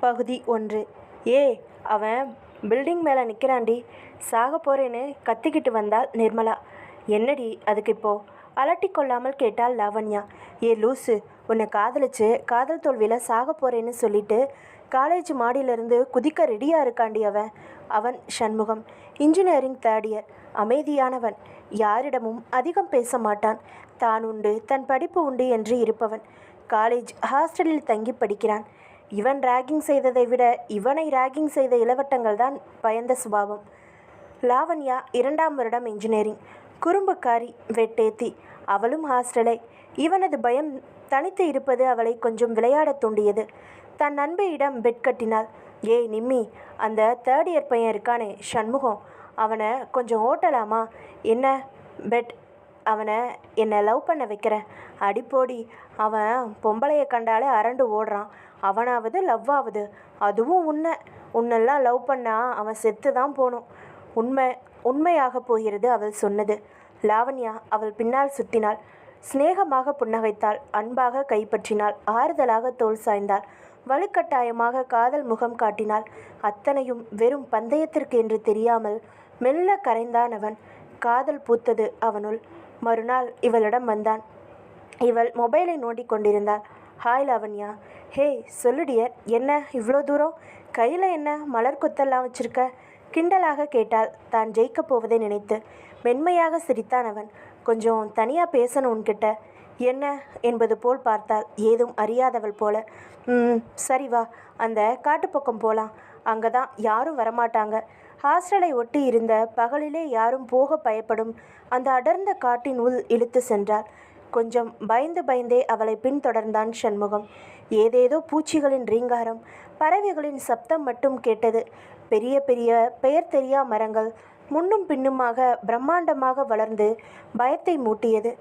பகுதி ஒன்று. ஏ அவன் பில்டிங் மேலே நிற்கிறான்டி சாக போகிறேன்னு கத்திக்கிட்டு வந்தாள் நிர்மலா. என்னடி அதுக்கு இப்போ? அலட்டி கொள்ளாமல் கேட்டாள் லாவண்யா. ஏ லூசு உன்னை காதலிச்சு காதல் தோல்வியில் சாக போகிறேன்னு சொல்லிட்டு காலேஜ் மாடியிலிருந்து குதிக்க ரெடியாக இருக்காண்டி அவன். அவன் சண்முகம். இன்ஜினியரிங் தேர்ட் இயர் அமைதியானவன். யாரிடமும் அதிகம் பேச மாட்டான். தான் உண்டு தன் படிப்பு உண்டு என்று இருப்பவன். காலேஜ் ஹாஸ்டலில் தங்கி படிக்கிறான். இவன் ராகிங் செய்ததை விட இவனை ராகிங் செய்த இளவட்டங்கள் தான் பயந்த சுபாவம். லாவண்யா இரண்டாம் வருடம் இன்ஜினியரிங் குறும்புக்காரி வெட்டேத்தி. அவளும் ஹாஸ்டலே இவனது பயம் தனித்து இருப்பது அவளை கொஞ்சம் விளையாடத் தூண்டியது. தன் நண்பையிடம் பெட் கட்டினாள். ஏய் நிம்மி அந்த தேர்ட் இயர் பையன் இருக்கானே சண்முகம். அவனை கொஞ்சம் ஓட்டலாமா? என்ன பெட் அவனை என்னை லவ் பண்ண வைக்கிறேன் அடிப்போடி. அவன் பொம்பளையை கண்டாலே அரண்டு ஓடுறான். அவனாவது லவ் ஆகுது அதுவும் உன்னை. உன்னெல்லாம் லவ் பண்ணா அவன் செத்து தான் போகணும் உண்மை உண்மையாக போகிறது அவள் சொன்னது. லாவண்யா அவள் பின்னால் சுத்தினாள் சிநேகமாக புன்னகைத்தாள். அன்பாக கைப்பற்றினாள். ஆறுதலாக தோல் சாய்ந்தாள். வலுக்கட்டாயமாக காதல் முகம் காட்டினாள். அத்தனையும் வெறும் பந்தயத்திற்கு என்று தெரியாமல் மெல்ல கரைந்தான் அவன். காதல் பூத்தது அவனுள். மறுநாள் இவளிடம் வந்தான். இவள் மொபைலை நோண்டிக் கொண்டிருந்தாள். ஹாய் லாவண்யா. ஹே சொல்லுடியர் என்ன இவ்வளோ தூரம்? கையில் என்ன மலர் கொத்தெல்லாம் வச்சிருக்க? கிண்டலாக கேட்டால் தான் ஜெயிக்கப் போவதை நினைத்து மென்மையாக சிரித்தான் அவன். கொஞ்சம் தனியாக பேசணும் உன்கிட்ட. என்ன? என்பது போல் பார்த்தால் ஏதும் அறியாதவள் போல. ம் சரி வா. அந்த காட்டுப்பக்கம் போகலாம் அங்கே தான் யாரும் வரமாட்டாங்க. ஹாஸ்டலை ஒட்டி இருந்த பகலிலே யாரும் போக பயப்படும் அந்த அடர்ந்த காட்டின் உள் இழுத்து சென்றாள். கொஞ்சம் பயந்து பயந்தே அவளை பின்தொடர்ந்தான் சண்முகம். ஏதேதோ பூச்சிகளின் ரீங்காரம் பறவைகளின் சப்தம் மட்டும் கேட்டது. பெரிய பெரிய பெயர் தெரியா மரங்கள் முன்னும் பின்னுமாக பிரம்மாண்டமாக வளர்ந்து பயத்தை மூட்டியது.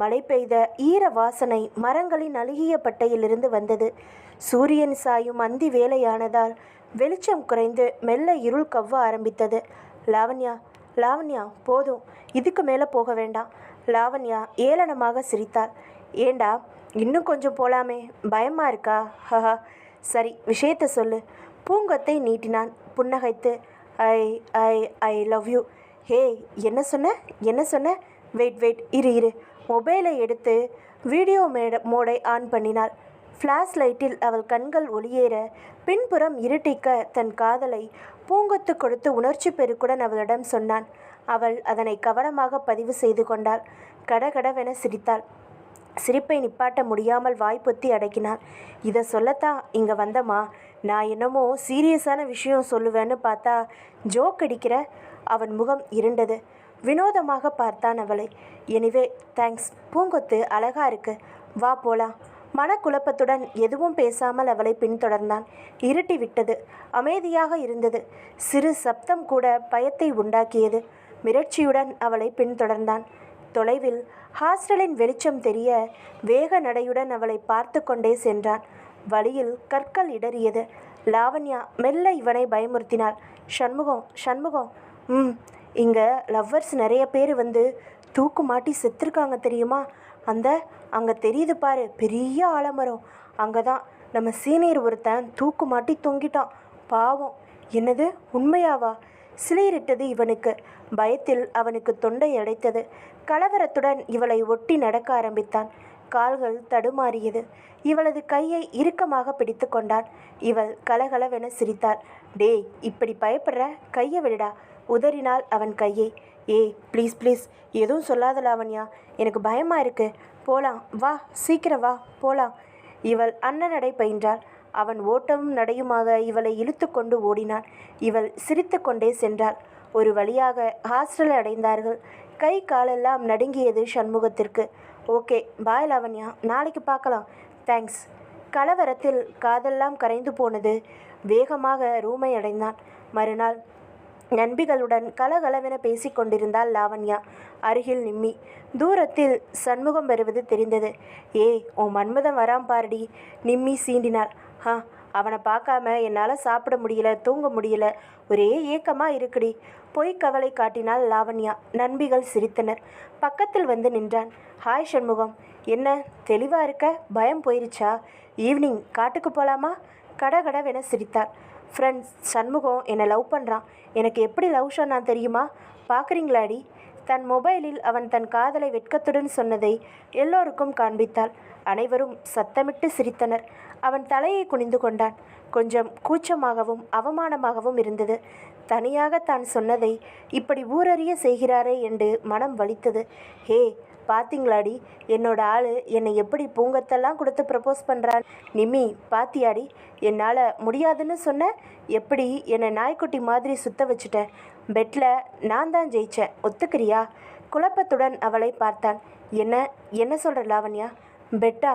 மழை பெய்த ஈர வாசனை மரங்களின் அழுகிய பட்டையிலிருந்து வந்தது. சூரியன் சாயும் அந்தி வேலையானதால் வெளிச்சம் குறைந்து மெல்ல இருள் கவ்வ ஆரம்பித்தது. லாவண்யா லாவண்யா போதும். இதுக்கு மேலே போக வேண்டாம். லாவண்யா ஏளனமாக சிரித்தாள். ஏண்டா இன்னும் கொஞ்சம் போலாமே? பயமா இருக்கா? ஹஹா சரி விஷயத்த சொல்லு. பூங்கொத்தை நீட்டினான். புன்னகைத்து ஐ ஐ ஐ லவ் யூ. ஹே என்ன சொன்ன? என்ன சொன்ன? வெயிட் வெயிட் இரு இரு. மொபைலை எடுத்து வீடியோ மேட மோடை ஆன் பண்ணினாள். ஃப்ளாஷ் லைட்டில் அவள் கண்கள் ஒளியேற பின்புறம் இருட்டிக்க தன் காதலை பூங்கொத்து கொடுத்து உணர்ச்சி பெருக்குடன் அவளிடம் சொன்னான். அவள் அதனை கவனமாக பதிவு செய்து கொண்டாள். கடகடவென சிரித்தாள். சிரிப்பை நிப்பாட்ட முடியாமல் வாய் பொத்தி அடக்கினாள். இதை சொல்லத்தான் இங்கே வந்தம்மா. நான் என்னமோ சீரியஸான விஷயம் சொல்லுவேன்னு பார்த்தா ஜோக் அடிக்கிற? அவன் முகம் இருண்டது. வினோதமாக பார்த்தான் அவளை. Anyway thanks. பூங்கொத்து அழகா இருக்கு. வா போலாம். மனக்குழப்பத்துடன் எதுவும் பேசாமல் அவளை பின்தொடர்ந்தான். இருட்டி விட்டது அமைதியாக இருந்தது. சிறு சப்தம் கூட பயத்தை உண்டாக்கியது. மிரட்சியுடன் அவளை பின்தொடர்ந்தான். தொலைவில் ஹாஸ்டலின் வெளிச்சம் தெரிய வேக நடையுடன் அவளை பார்த்து கொண்டே சென்றான். வழியில் கற்கள் இடறியது. லாவண்யா மெல்ல இவனை பயமுறுத்தினாள். சண்முகம் சண்முகம். ம் இங்கே லவ்வர்ஸ் நிறைய பேர் வந்து தூக்கு மாட்டி செத்துருக்காங்க தெரியுமா? அந்த அங்கே தெரியுது பாரு பெரிய ஆலமரம். அங்கே தான் நம்ம சீனியர் ஒருத்தன் தூக்கு மாட்டி தொங்கிட்டான். பாவம். என்னது? உண்மையாவா? சிலிரிட்டது இவனுக்கு. பயத்தில் அவனுக்கு தொண்டை அடைத்தது. கலவரத்துடன் இவளை ஒட்டி நடக்க ஆரம்பித்தான். கால்கள் தடுமாறியது. இவளது கையை இறுக்கமாக பிடித்து கொண்டான். இவள் கலகலவென சிரித்தாள். டேய் இப்படி பயப்படுற? கையை விடுடா. உதறினாள் அவன் கையை. ஏய் ப்ளீஸ் ப்ளீஸ். எதுவும் சொல்லாத லாவண்யா. எனக்கு பயமா இருக்கு. போலாம். வா சீக்கிரம் வா. போலாம். இவள் அண்ணனடை பயின்றாள். அவன் ஓட்டமும் நடையுமாக இவளை இழுத்து கொண்டு ஓடினான். இவள் சிரித்து கொண்டே சென்றாள். ஒரு வழியாக ஹாஸ்டல் அடைந்தார்கள். கை காலெல்லாம் நடுங்கியது சண்முகத்திற்கு. Okay bye Lavanya. நாளைக்கு பார்க்கலாம். தேங்க்ஸ் கலவரத்தில் காதெல்லாம் கரைந்து போனது. வேகமாக ரூமை அடைந்தான். மறுநாள் நண்பிகளுடன் கலகலவென பேசி கொண்டிருந்தாள் லாவண்யா. அருகில் நிம்மி. தூரத்தில் சண்முகம் வருவது தெரிந்தது. ஏய் உன் மன்மதம் வராம் பாருடி. நிம்மி சீண்டினாள். ஹா அவனை பார்க்காம என்னால் சாப்பிட முடியல தூங்க முடியல. ஒரே ஏக்கமாக இருக்குடி. பொய் கவலை காட்டினாள் லாவண்யா. நண்பிகள் சிரித்தனர். பக்கத்தில் வந்து நின்றான். ஹாய் சண்முகம். என்ன தெளிவாக இருக்க? பயம் போயிருச்சா? ஈவினிங் காட்டுக்கு போகலாமா கடகடவென சிரித்தார் ஃப்ரெண்ட்ஸ் சண்முகம் என்னை லவ் பண்ணுறான் எனக்கு எப்படி லவ் சொன்னான் தெரியுமா? பார்க்குறீங்களாடி? தன் மொபைலில் அவன் தன் காதலை வெட்கத்துடன் சொன்னதை எல்லோருக்கும் காண்பித்தாள். அனைவரும் சத்தமிட்டு சிரித்தனர். அவன் தலையை குனிந்து கொண்டான். கொஞ்சம் கூச்சமாகவும் அவமானமாகவும் இருந்தது. தனியாக தான் சொன்னதை இப்படி ஊரறிய செய்கிறாரே என்று மனம் வலித்தது. ஹே பாத்திங்களாடி? என்னோட ஆள் என்னை எப்படி பூங்கத்தெல்லாம் கொடுத்து ப்ரப்போஸ் பண்ணுறான் நிம்மி பாத்தியாடி? என்னால் முடியாதுன்னு சொன்ன? எப்படி என்னை நாய்க்குட்டி மாதிரி சுத்த வச்சுட்டேன் பெட்டில் நான் தான் ஜெயிச்சேன். ஒத்துக்கிறியா? குழப்பத்துடன் அவளை பார்த்தான். என்ன என்ன சொல்கிற லாவண்யா? பெட்டா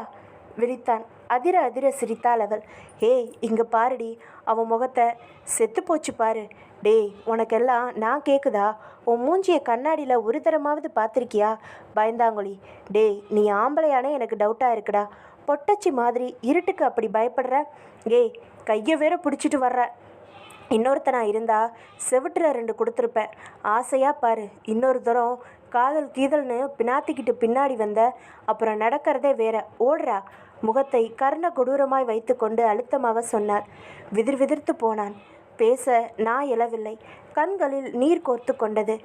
விழித்தான் அதிர அதிர சிரித்தாள் அவள். ஏய் இங்கே பாருடி. அவன் முகத்தை செத்து போச்சு பாரு. டேய் உனக்கெல்லாம் நான் கேட்குதா உன் மூஞ்சியை கண்ணாடியில் ஒரு தரமாவது பார்த்துருக்கியா? பயந்தாங்கொழி. டேய் நீ ஆம்பளையானே எனக்கு டவுட்டாக இருக்குடா. பொட்டச்சி மாதிரி இருட்டுக்கு அப்படி பயப்படுற? ஏய் கையை வேற பிடிச்சிட்டு வர்ற. இன்னொருத்தனா இருந்தா செவிட்டில் ரெண்டு கொடுத்துருப்பேன். ஆசையாக பாரு. இன்னொரு தரம் காதல் கீதல்னு பினாத்திக்கிட்டு பின்னாடி வந்த. அப்புறம் நடக்கிறதே வேற. ஓடுறா. முகத்தை கர்ண கொடூரமாய் வைத்துக்கொண்டு அழுத்தமாக சொன்னார். விதிர் விதிர்த்து போனான். பேச நான் எழவில்லை. கண்களில் நீர் கோர்த்து கொண்டது.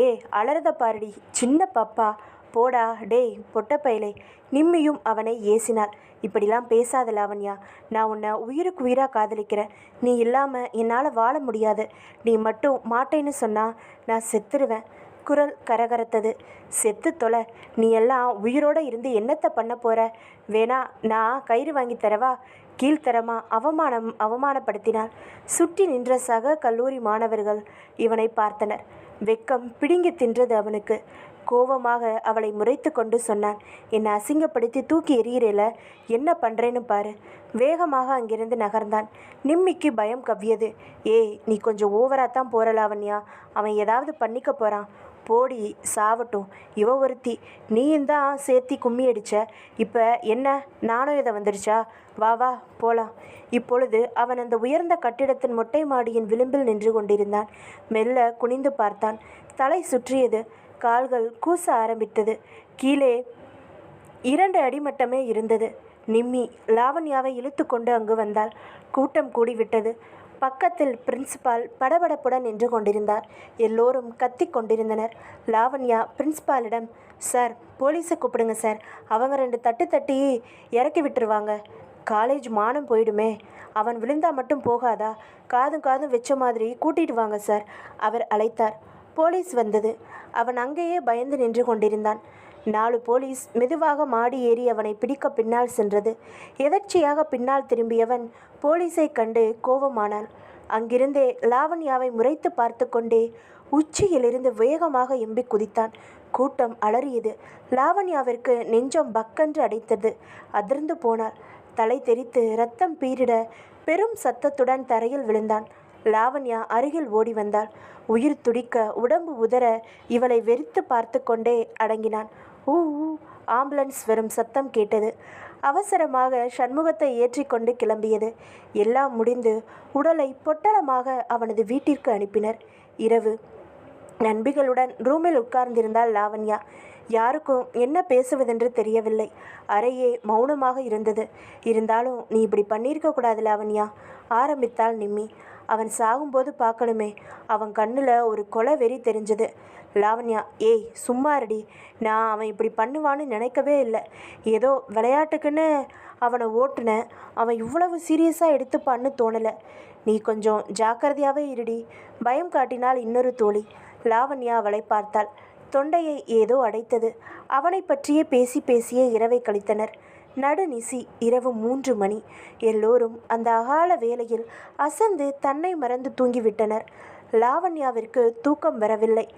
ஏ அலறத பாருடி சின்ன பாப்பா. போடா டேய் பொட்டப்பயலே நிம்மியும் அவனை ஏசினாள். இப்படிலாம் பேசாத லாவண்யா நான் உன்னை உயிருக்கு உயிராக காதலிக்கிறேன். நீ இல்லாமல் என்னால் வாழ முடியாது. நீ மட்டும் மாட்டேன்னு சொன்னால் நான் செத்துருவேன். குரல் கரகரத்தது. செத்து தொலை. நீ எல்லாம் உயிரோடு இருந்து என்னத்தை பண்ண போகிற வேணா நான் கயிறு வாங்கி தரவா? கீழ்த்தரமா அவமானம் அவமானப்படுத்தினார் சுற்றி நின்ற சக கல்லூரி மாணவர்கள் இவனை பார்த்தனர். வெக்கம் பிடுங்கி தின்றது அவனுக்கு. கோவமாக அவளை முறைத்து கொண்டு சொன்னான். என்னை அசிங்கப்படுத்தி தூக்கி எறிகிறேல? என்ன பண்ணுறேன்னு பாரு. வேகமாக அங்கிருந்து நகர்ந்தான். நிம்மிக்கு பயம் கவ்வியது. ஏய் நீ கொஞ்சம் ஓவராக தான் போகிற லாவண்யா அவன் ஏதாவது பண்ணிக்க போகிறான் போடி சாவட்டும். இவ ஒருத்தி நீயும் தான் சேர்த்தி கும்மி அடிச்ச இப்போ என்ன? நானும் இதை வந்துடுச்சா வா வா போலாம். இப்பொழுது அவன் அந்த உயர்ந்த கட்டிடத்தின் மொட்டை மாடியின் விளிம்பில் நின்று கொண்டிருந்தான். மெல்ல குனிந்து பார்த்தான். தலை சுற்றியது. கால்கள் கூச ஆரம்பித்தது. கீழே இரண்டு அடிமட்டமே இருந்தது. நிம்மி லாவண்யாவை இழுத்து கொண்டு அங்கு வந்தாள். கூட்டம் கூடிவிட்டது. பக்கத்தில் பிரின்சிபால் படபடப்புடன் நின்று கொண்டிருந்தார். எல்லோரும் கத்தி கொண்டிருந்தனர். லாவண்யா பிரின்சிபாலிடம் சார் போலீஸை கூப்பிடுங்க சார். அவங்க ரெண்டு தட்டு தட்டி இறக்கி விட்டுருவாங்க. காலேஜ் மானம் போயிடுமே. அவன் விழுந்தா மட்டும் போகாதா? காதும் காதும் வச்ச மாதிரி கூட்டிட்டு வாங்க சார். அவர் அழைத்தார். போலீஸ் வந்தது. அவன் அங்கேயே பயந்து நின்று கொண்டிருந்தான். நாலு போலீஸ் மெதுவாக மாடி ஏறி அவனை பிடிக்க பின்னால் சென்றது. எதர்ச்சியாக பின்னால் திரும்பியவன் போலீஸை கண்டு கோபமானான். அங்கிருந்தே லாவண்யாவை முறைத்து பார்த்து கொண்டே உச்சியிலிருந்து வேகமாக எம்பி குதித்தான். கூட்டம் அலறியது. லாவண்யாவிற்கு நெஞ்சம் பக்கென்று அடைத்தது. அதிர்ந்து போனாள். தலை தெறித்து ரத்தம் பீரிட பெரும் சத்தத்துடன் தரையில் விழுந்தான். லாவண்யா அருகில் ஓடி வந்தாள். உயிர் துடிக்க உடம்பு உதற இவளை வெறித்து பார்த்து கொண்டே அடங்கினான். ஊ ஆம்புலன்ஸ் வரும் சத்தம் கேட்டது. அவசரமாக சண்முகத்தை ஏற்றிக்கொண்டு கிளம்பியது. எல்லாம் முடிந்து உடலை பொட்டலமாக அவனது வீட்டிற்கு அனுப்பினர். இரவு. நண்பிகளுடன் ரூமில் உட்கார்ந்திருந்தாள் லாவண்யா. யாருக்கும் என்ன பேசுவதென்று தெரியவில்லை. அறையே மௌனமாக இருந்தது. இருந்தாலும் நீ இப்படி பண்ணியிருக்க கூடாது லாவண்யா. ஆரம்பித்தாள் நிம்மி. அவன் சாகும்போது பார்க்கணுமே. அவன் கண்ணில் ஒரு கொலை வெறி தெரிஞ்சது. லாவண்யா ஏய் சும்மா இருடி நான் அவன் இப்படி பண்ணுவான்னு நினைக்கவே இல்லை. ஏதோ விளையாட்டுக்குன்னு அவனை ஓட்டுனேன் அவன் இவ்வளவு சீரியஸாக எடுத்துப்பான்னு தோணலை. நீ கொஞ்சம் ஜாக்கிரதையாகவே இருடி. பயம் காட்டினால் இன்னொரு தோழி. லாவண்யா அவளை பார்த்தாள். தொண்டையை ஏதோ அடைத்தது. அவனை பற்றியே பேசி பேசியே இரவை கழித்தனர். நடுநிசி இரவு மூன்று மணி. எல்லோரும் அந்த அகால வேளையில் அசந்து தன்னை மறந்து தூங்கிவிட்டனர். லாவண்யாவிற்கு தூக்கம் வரவில்லை.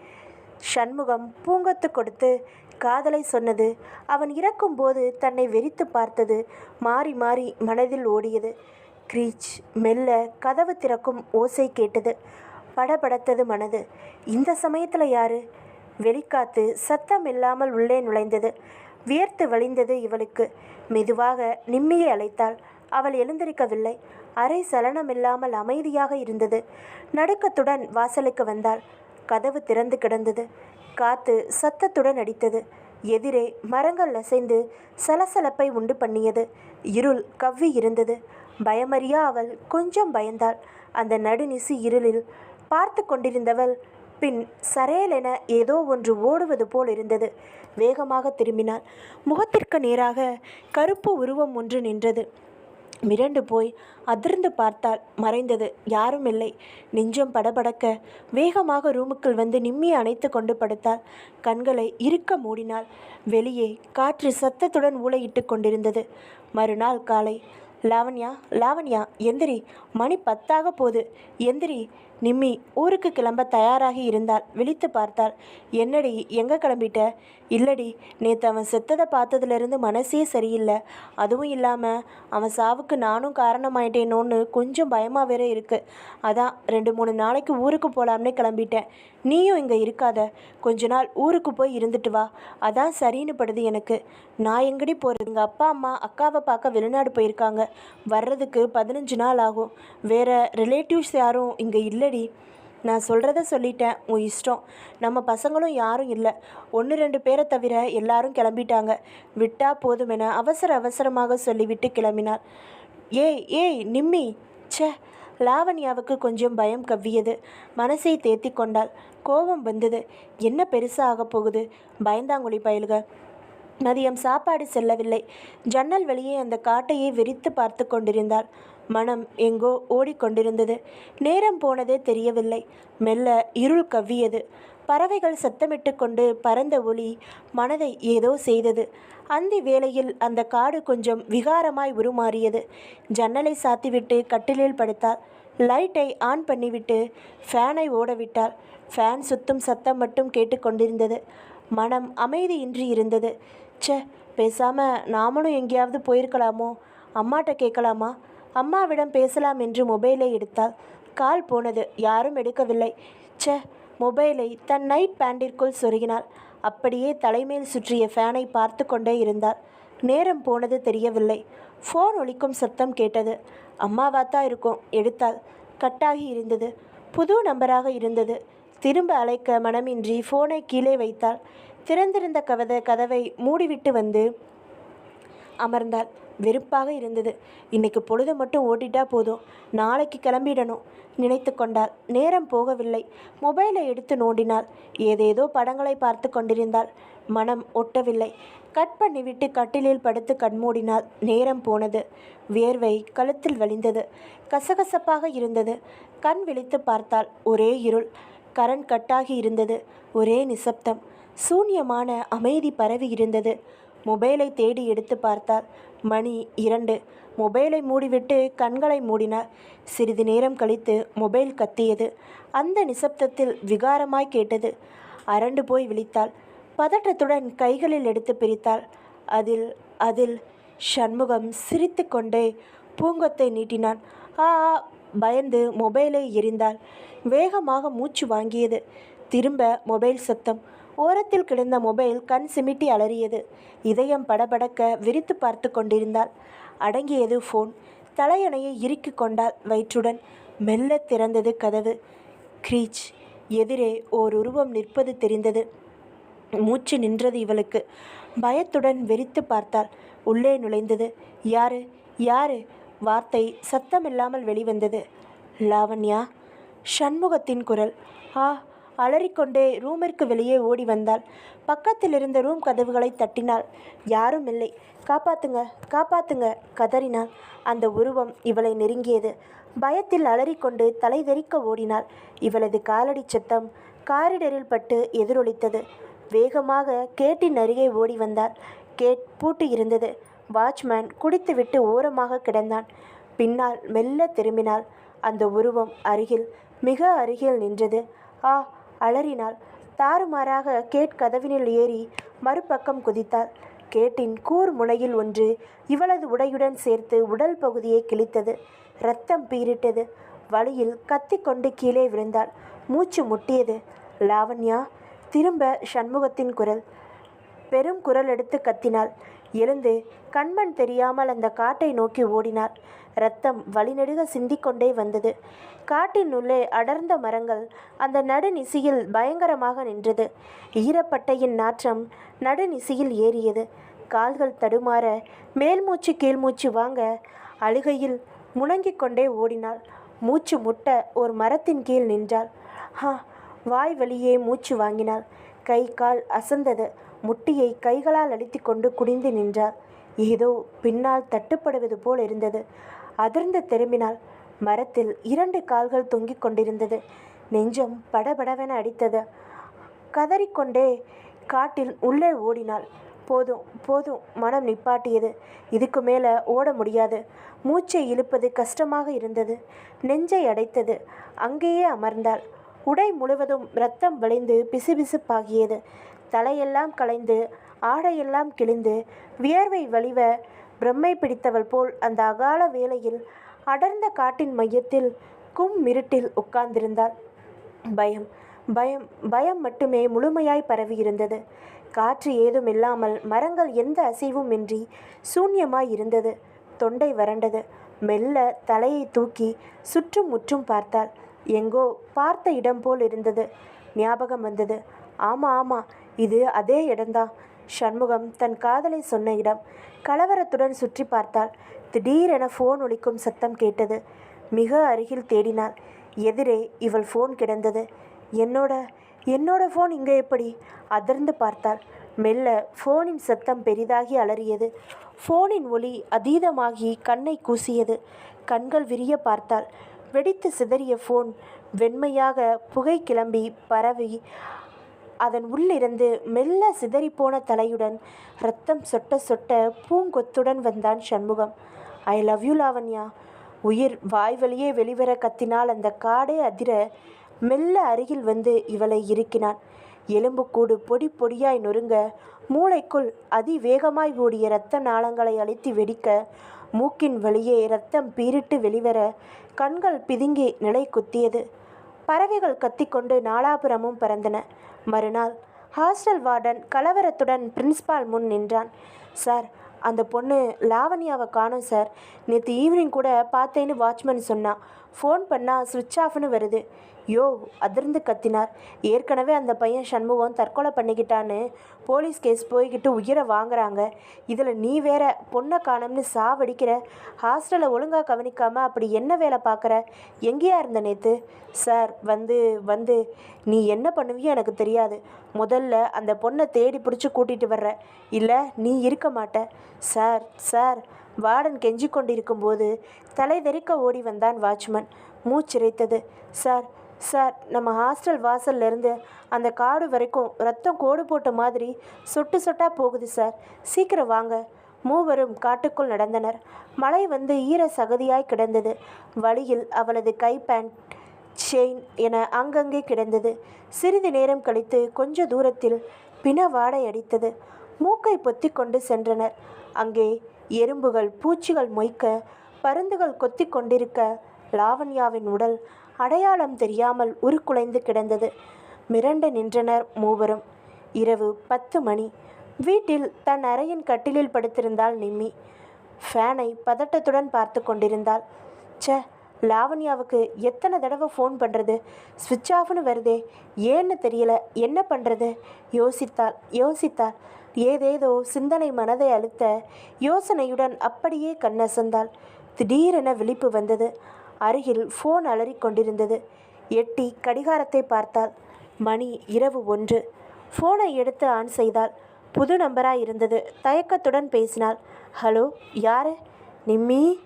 சண்முகம் பூங்கொத்து கொடுத்து காதலை சொன்னது அவன் இறக்கும்போது தன்னை வெறித்து பார்த்தது மாறி மாறி மனதில் ஓடியது. கிரீச் மெல்ல கதவு திறக்கும் ஓசை கேட்டது. படபடத்தது மனது. இந்த சமயத்தில் யாரு? வெளிக்காத்து சத்தம் இல்லாமல் உள்ளே நுழைந்தது. வியர்த்து வழிந்தது இவளுக்கு. மெதுவாக நிம்மியை அழைத்தாள். அவள் எழுந்திருக்கவில்லை. அரை சலனமில்லாமல் அமைதியாக இருந்தது. நடுக்கத்துடன் வாசலுக்கு வந்தாள். கதவு திறந்து கிடந்தது. காத்து சத்தத்துடன் அடித்தது. எதிரே மரங்கள் அசைந்து சலசலப்பை உண்டு பண்ணியது. இருள் கவ்வி இருந்தது. பயமறியா அவள் கொஞ்சம் பயந்தாள். அந்த நடுநிசி இருளில் பார்த்து கொண்டிருந்தவள் பின் சரேலென ஏதோ ஒன்று ஓடுவது போல் இருந்தது. வேகமாக திரும்பினாள் முகத்திற்கு நேராக கருப்பு உருவம் ஒன்று நின்றது. மிரண்டு போய் அதிர்ந்து பார்த்தால் மறைந்தது யாரும் இல்லை. நெஞ்சம் படபடக்க வேகமாக ரூமுக்குள் வந்து நிம்மி அணைத்து கொண்டு படுத்தாள். கண்களை இறுக்க மூடினாள். வெளியே காற்று சத்தத்துடன் ஊளையிட்டு கொண்டிருந்தது. மறுநாள் காலை லாவண்யா லாவண்யா எந்திரி. மணி பத்தாக போகுது. எந்திரி. நிம்மி ஊருக்கு கிளம்ப தயாராகி இருந்தாள். விழித்து பார்த்தாள். என்னடி எங்கே கிளம்பிட்ட? இல்லடி நேற்று அவன் செத்ததை பார்த்ததுலேருந்து மனசே சரியில்லை. அதுவும் இல்லாமல் அவன் சாவுக்கு நானும் காரணமாயிட்டேனோன்னு கொஞ்சம் பயமாக வேற இருக்குது அதான் ரெண்டு மூணு நாளைக்கு ஊருக்கு போகலாம்னே கிளம்பிட்டேன். நீயும் இங்கே இருக்காத. கொஞ்ச நாள் ஊருக்கு போய் இருந்துட்டு வா. அதான் சரின்னு படுது எனக்கு. நான் எங்கடி போகிறது எங்கள் அப்பா அம்மா அக்காவை பார்க்க வெளிநாடு போயிருக்காங்க. வர்றதுக்கு பதினஞ்சு நாள் ஆகும். வேறு ரிலேட்டிவ்ஸ் யாரும் இங்கே இல்லடி. நான் சொல்கிறத சொல்லிட்டேன். உன் இஷ்டம். நம்ம பசங்களும் யாரும் இல்லை. ஒன்று ரெண்டு பேரை தவிர எல்லாரும் கிளம்பிட்டாங்க. விட்டா போதுமென அவசர அவசரமாக சொல்லிவிட்டு கிளம்பினாள். ஏய் ஏய் நிம்மி. ச்சே. லாவண்யாவுக்கு கொஞ்சம் பயம் கவ்வியது. மனசை தேத்தி கொண்டாள். கோபம் வந்தது. என்ன பெருசாக போகுது? பயந்தாங்குழி பயலுக. மதியம் சாப்பாடு செல்லவில்லை. ஜன்னல் வெளியே அந்த காட்டையை வெறித்து பார்த்து கொண்டிருந்தாள் மனம் எங்கோ ஓடிக்கொண்டிருந்தது நேரம் போனதே தெரியவில்லை. மெல்ல இருள் கவ்வியது. பறவைகள் சத்தமிட்டு கொண்டு பறந்த ஒளி மனதை ஏதோ செய்தது. அந்தி வேளையில் அந்த காடு கொஞ்சம் விகாரமாய் உருமாறியது. ஜன்னலை சாத்திவிட்டு கட்டிலில் படுத்தாள் லைட்டை ஆன் பண்ணிவிட்டு ஃபேனை ஓடவிட்டாள் ஃபேன் சுத்தும் சத்தம் மட்டும் கேட்டுக்கொண்டிருந்தது மனம் அமைதியின்றி இருந்தது. ச்சே பேசாமல் நாமளும் எங்கேயாவது போயிருக்கலாமோ? அம்மாட்ட கேட்கலாமா? அம்மாவிடம் பேசலாம் என்று மொபைலை எடுத்தால் கால் போனது யாரும் எடுக்கவில்லை. ச்சே மொபைலை தன் நைட் பேண்டிற்குள் சொருகினாள். அப்படியே தலைமேல் சுற்றிய ஃபேனை பார்த்து கொண்டே இருந்தாள். நேரம் போனது தெரியவில்லை. ஃபோன் ஒலிக்கும் சத்தம் கேட்டது. அம்மாவாத்தான் இருக்கும் எடுத்தால் கட்டாகி இருந்தது. புது நம்பராக இருந்தது. திரும்ப அழைக்க மனமின்றி ஃபோனை கீழே வைத்தாள். திறந்திருந்த கவத கதவை மூடிவிட்டு வந்து அமர்ந்தாள். வெறுப்பாக இருந்தது. இன்னைக்கு பொழுது மட்டும் ஓட்டிட்டா போதும். நாளைக்கு கிளம்பிடணும் நினைத்து கொண்டாள். நேரம் போகவில்லை. மொபைலை எடுத்து நோண்டினாள். ஏதேதோ படங்களை பார்த்து கொண்டிருந்தாள். மனம் ஒட்டவில்லை. கட் பண்ணிவிட்டு கட்டிலில் படுத்து கண்மூடினால் நேரம் போனது. வேர்வை கழுத்தில் வலிந்தது. கசகசப்பாக இருந்தது. கண் விழித்து பார்த்தால் ஒரே இருள். கரண் கட்டாகி இருந்தது. ஒரே நிசப்தம். சூன்யமான அமைதி பரவி இருந்தது. மொபைலை தேடி எடுத்து பார்த்தாள் மணி இரண்டு. மொபைலை மூடிவிட்டு கண்களை மூடினார் சிறிது நேரம் கழித்து மொபைல் கத்தியது. அந்த நிசப்தத்தில் விகாரமாய் கேட்டது. அரண்டு போய் விழித்தாள். பதற்றத்துடன் கைகளில் எடுத்து பிரித்தாள். அதில் அதில் சண்முகம் சிரித்து கொண்டே பூங்கொத்தை நீட்டினான். ஆ ஆ, பயந்து மொபைலை எரிந்தாள். வேகமாக மூச்சு வாங்கியது. திரும்ப மொபைல் சத்தம் ஓரத்தில் கிடந்த மொபைல் கண் சிமிட்டி அலறியது. இதயம் படபடக்க விரித்து பார்த்து கொண்டிருந்தாள். அடங்கியது ஃபோன் தலையணையை இறுக்கி கொண்டாள் வயிற்றுடன். மெல்ல திறந்தது கதவு. க்ரீச் எதிரே ஓர் உருவம் நிற்பது தெரிந்தது. மூச்சு நின்றது இவளுக்கு. பயத்துடன் வெறித்து பார்த்தாள். உள்ளே நுழைந்தது. யாரு? யாரு? வார்த்தை சத்தமில்லாமல் வெளிவந்தது. லாவண்யா? சண்முகத்தின் குரல். ஆ அலறிக்கொண்டே ரூமிற்கு வெளியே ஓடி வந்தாள். பக்கத்தில் இருந்த ரூம் கதவுகளை தட்டினாள். யாரும் இல்லை. காப்பாத்துங்க காப்பாத்துங்க கதறினாள். அந்த உருவம் இவளை நெருங்கியது. பயத்தில் அலறிக்கொண்டு தலை தெறிக்க ஓடினாள். இவளது காலடி சத்தம் காரிடரில் பட்டு எதிரொலித்தது. வேகமாக கேட்டின் அருகே ஓடி வந்தாள். கேட் பூட்டி இருந்தது. வாட்ச்மேன் குடித்துவிட்டு ஓரமாக கிடந்தான். பின்னால் மெல்ல திரும்பினாள். அந்த உருவம் அருகில் மிக அருகில் நின்றது. ஆ அலறினாள். தாறுமாறாக கேட் கதவினில் ஏறி மறுபக்கம் குதித்தாள். கேட்டின் கூர் முனையில் ஒன்று இவளது உடையுடன் சேர்த்து உடல் பகுதியை கிழித்தது. ரத்தம் பீரிட்டது வழியில் கத்திக்கொண்டு கீழே விழுந்தாள். மூச்சு முட்டியது. லாவண்யா திரும்ப சண்முகத்தின் குரல். பெரும் குரல் எடுத்து கத்தினாள். எழுந்து கண்மண் தெரியாமல் அந்த காட்டை நோக்கி ஓடினார். ரத்தம் வழிநெடுக சிந்திக்கொண்டே வந்தது. காட்டின் உள்ளே அடர்ந்த மரங்கள் அந்த நடுநிசியில் பயங்கரமாக நின்றது. ஈரப்பட்டையின் நாற்றம் நடுநிசியில் ஏறியது. கால்கள் தடுமாற மேல்மூச்சு கீழ்மூச்சு வாங்க அழுகையில் முணங்கிக் கொண்டே ஓடினாள். மூச்சு முட்ட ஒரு மரத்தின் கீழ் நின்றாள். ஹா வாய் வழியே மூச்சு வாங்கினாள். கை கால் அசந்தது. முட்டியை கைகளால் அழுத்தி கொண்டு குடிந்து நின்றார். ஏதோ பின்னால் தட்டுப்படுவது போல் இருந்தது. அதிர்ந்து திரும்பினாள் மரத்தில் இரண்டு கால்கள் தொங்கிக் கொண்டிருந்தது. நெஞ்சம் படபடவென அடித்தது. கதறிக்கொண்டே காட்டில் உள்ளே ஓடினாள். போதும் போதும் மனம் நிப்பாட்டியது. இதுக்கு மேலே ஓட முடியாது. மூச்சை இழுப்பது கஷ்டமாக இருந்தது. நெஞ்சை அடைத்தது. அங்கேயே அமர்ந்தாள். உடை முழுவதும் ரத்தம் வழிந்து பிசுபிசுப்பாகியது. தலையெல்லாம் கலைந்து ஆடையெல்லாம் கிழிந்து வியர்வை வழிவ பிரம்மை பிடித்தவள் போல் அந்த அகால வேளையில் அடர்ந்த காட்டின் மையத்தில் கும் மிருட்டில் உட்கார்ந்திருந்தாள். பயம் பயம் பயம் மட்டுமே முழுமையாய் பரவியிருந்தது காற்று ஏதும் இல்லாமல் மரங்கள் எந்த அசைவும் இன்றி சூன்யமாய் இருந்தது. தொண்டை வறண்டது. மெல்ல தலையை தூக்கி சுற்றும் முற்றும் பார்த்தாள். எங்கோ பார்த்த இடம் போல் இருந்தது. ஞாபகம் வந்தது. ஆமா ஆமா இது அதே இடம்தான் சண்முகம் தன் காதலை சொன்ன இடம் கலவரத்துடன் சுற்றி பார்த்தாள். திடீரென ஃபோன் ஒலிக்கும் சத்தம் கேட்டது. மிக அருகில் தேடினாள். எதிரே இவள் ஃபோன் கிடந்தது. என்னோட என்னோட ஃபோன் இங்கே எப்படி? அதிர்ந்து பார்த்தாள். மெல்ல ஃபோனின் சத்தம் பெரிதாகி அலறியது. ஃபோனின் ஒளி அதீதமாகி கண்ணை கூசியது. கண்கள் விரிய பார்த்தாள். வெடித்து சிதறிய ஃபோன் வெண்மையாக புகை கிளம்பி பரவி அதன் உள்ளிருந்து மெல்ல சிதறிப்போன தலையுடன் ரத்தம் சொட்ட சொட்ட பூங்கொத்துடன் வந்தான் Shanmugam. I love you Lavanya. உயிர் வாய் வழியே வெளிவர கத்தினால் அந்த காடே அதிர மெல்ல அருகில் வந்து இவளை இருக்கினான் எலும்புக்கூடு பொடி பொடியாய் நொறுங்க மூளைக்குள் அதிவேகமாய் ஓடிய இரத்த நாளங்களை அழித்து வெடிக்க மூக்கின் வழியே இரத்தம் பீரிட்டு வெளிவர கண்கள் பிதுங்கி நிலை குத்தியது. பறவைகள் கத்திக்கொண்டு நாலாபுரமும் பறந்தன. மறுநாள் ஹாஸ்டல் வார்டன் கலவரத்துடன் பிரின்ஸ்பால் முன் நின்றான். சார் அந்த பொண்ணு லாவண்யாவை காணோம் சார். நேற்று ஈவினிங் கூட பார்த்தேன்னு வாட்ச்மேன் சொன்னான் ஃபோன் பண்ணால் சுவிட்ச் ஆஃப்னு வருது. யோ அதிர்ந்து கத்தினார். ஏற்கனவே அந்த பையன் சண்முகம் தற்கொலை பண்ணிக்கிட்டான்னு போலீஸ் கேஸ் போய்கிட்டு உயிரை வாங்குறாங்க. இதில் நீ வேற பொண்ணை காணோம்னு சாவடிக்கிற. ஹாஸ்டலை ஒழுங்காக கவனிக்காமல் அப்படி என்ன வேலை பார்க்குற? எங்கேயா இருந்த நேற்று சார் வந்து வந்து. நீ என்ன பண்ணுவியோ எனக்கு தெரியாது. முதல்ல அந்த பொண்ணை தேடி பிடிச்சி கூட்டிகிட்டு வர்ற. இல்லை நீ இருக்க மாட்ட. Sir sir. வார்டன் கெஞ்சி கொண்டிருக்கும்போது தலைதெறிக்க ஓடி வந்தான் வாட்ச்மேன். மூச்சிறைத்தது சார் சார் நம்ம ஹாஸ்டல் வாசல்லேருந்து அந்த காடு வரைக்கும் ரத்தம் கோடு போட்ட மாதிரி சொட்டு சொட்டாக போகுது சார். சீக்கிரம் வாங்க. மூவரும் காட்டுக்குள் நடந்தனர். மழை வந்து ஈர சகதியாய் கிடந்தது. வழியில் அவளது கை பேண்ட் செயின் என அங்கங்கே கிடந்தது. சிறிது நேரம் கழித்து கொஞ்ச தூரத்தில் பிண வாடை அடித்தது. மூக்கை பொத்தி கொண்டு சென்றனர். அங்கே எறும்புகள் பூச்சிகள் மொய்க்க பருந்துகள் கொத்தி கொண்டிருக்க லாவண்யாவின் உடல் அடையாளம் தெரியாமல் உருக்குலைந்து கிடந்தது. மிரண்டு நின்றனர் மூவரும். இரவு பத்து மணி. வீட்டில் தன் அறையின் கட்டிலில் படுத்திருந்தாள் நிம்மி. ஃபேனை பதட்டத்துடன் பார்த்து கொண்டிருந்தாள். ச்சே லாவண்யாவுக்கு எத்தனை தடவை ஃபோன் பண்ணுறது சுவிட்ச் ஆஃப்னு வருதே. ஏன்னு தெரியல. என்ன பண்ணுறது யோசித்தாள் யோசித்தாள். ஏதேதோ சிந்தனை மனதை அழுத்த யோசனையுடன் அப்படியே கண்ணசந்தாள். திடீரென விழிப்பு வந்தது. அருகில் ஃபோன் அலறிக்கொண்டிருந்தது எட்டி கடிகாரத்தை பார்த்தாள் மணி இரவு ஒன்று. ஃபோனை எடுத்து ஆன் செய்தாள் புது நம்பராக இருந்தது. தயக்கத்துடன் பேசினாள். ஹலோ யாரு? நிம்மி?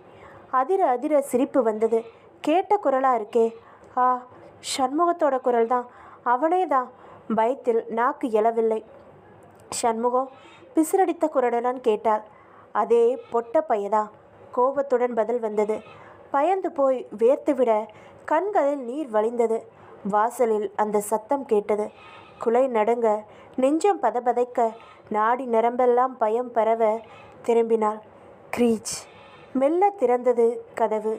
அதிர அதிர சிரிப்பு வந்தது. கேட்ட குரலாக இருக்கே? ஆ சண்முகத்தோட குரல் தான் அவனே தான் பயத்தில் நாக்கு எழவில்லை. சண்முகம் பிசிறடித்த குரலுடன் கேட்டாள் அதே பொட்ட பையதா? கோபத்துடன் பதில் வந்தது. பயந்து போய் வேர்த்துவிட கண்களில் நீர் வழிந்தது. வாசலில் அந்த சத்தம் கேட்டது. குலை நடுங்க நெஞ்சம் பதபதைக்க நாடி நரம்பெல்லாம் பயம் பரவ திரும்பினாள். க்ரீச் மெல்ல திறந்தது கதவு.